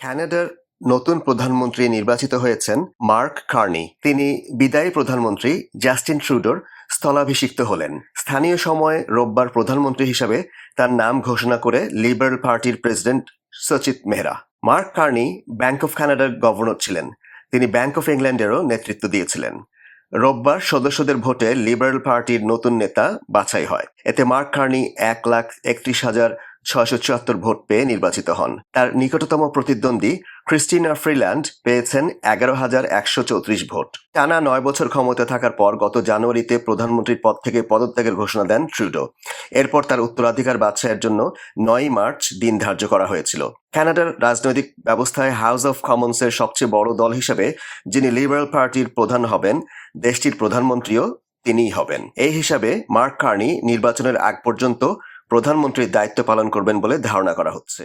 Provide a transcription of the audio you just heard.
কানাডার নতুন প্রধানমন্ত্রী নির্বাচিত হয়েছেন মার্ক কার্নি। তিনি বিদায়ী প্রধানমন্ত্রী জাস্টিন ট্রুডোর স্থলাভিষিক্ত হলেন। স্থানীয় সময় রোববার প্রধানমন্ত্রী হিসাবে তার নাম ঘোষণা করে লিবারেল পার্টির president Sachit Mehra. Mark Carney bank of কানাডার গভর্নর ছিলেন। তিনি ব্যাংক অফ ইংল্যান্ডেরও নেতৃত্ব দিয়েছিলেন। রোববার সদস্যদের ভোটে লিবারেল পার্টির নতুন নেতা বাছাই হয়। এতে মার্ক কার্নি এক লাখ একত্রিশ হাজার ছয়শো চুয়াত্তর ভোট পেয়ে নির্বাচিত হন। তার নিকটতম প্রতিদ্বন্দ্বী ক্রিস্টিনা ফ্রিল্যান্ড পেয়েছেন এগারো হাজার একশো চৌত্রিশ ভোট। টানা নয় বছর ক্ষমতা থাকার পর গত জানুয়ারিতে প্রধানমন্ত্রীর পদ থেকে পদত্যাগের ঘোষণা দেন ট্রুডো। এরপর তার উত্তরাধিকার বাছাইয়ের জন্য নয় মার্চ দিন ধার্য করা হয়েছিল। কানাডার রাজনৈতিক ব্যবস্থায় হাউস অফ কমন্সের সবচেয়ে বড় দল হিসেবে যিনি লিবারেল পার্টির প্রধান হবেন, দেশটির প্রধানমন্ত্রীও তিনিই হবেন। এই হিসাবে মার্ক কার্নি নির্বাচনের আগ পর্যন্ত প্রধানমন্ত্রীর দায়িত্ব পালন করবেন বলে ধারণা করা হচ্ছে।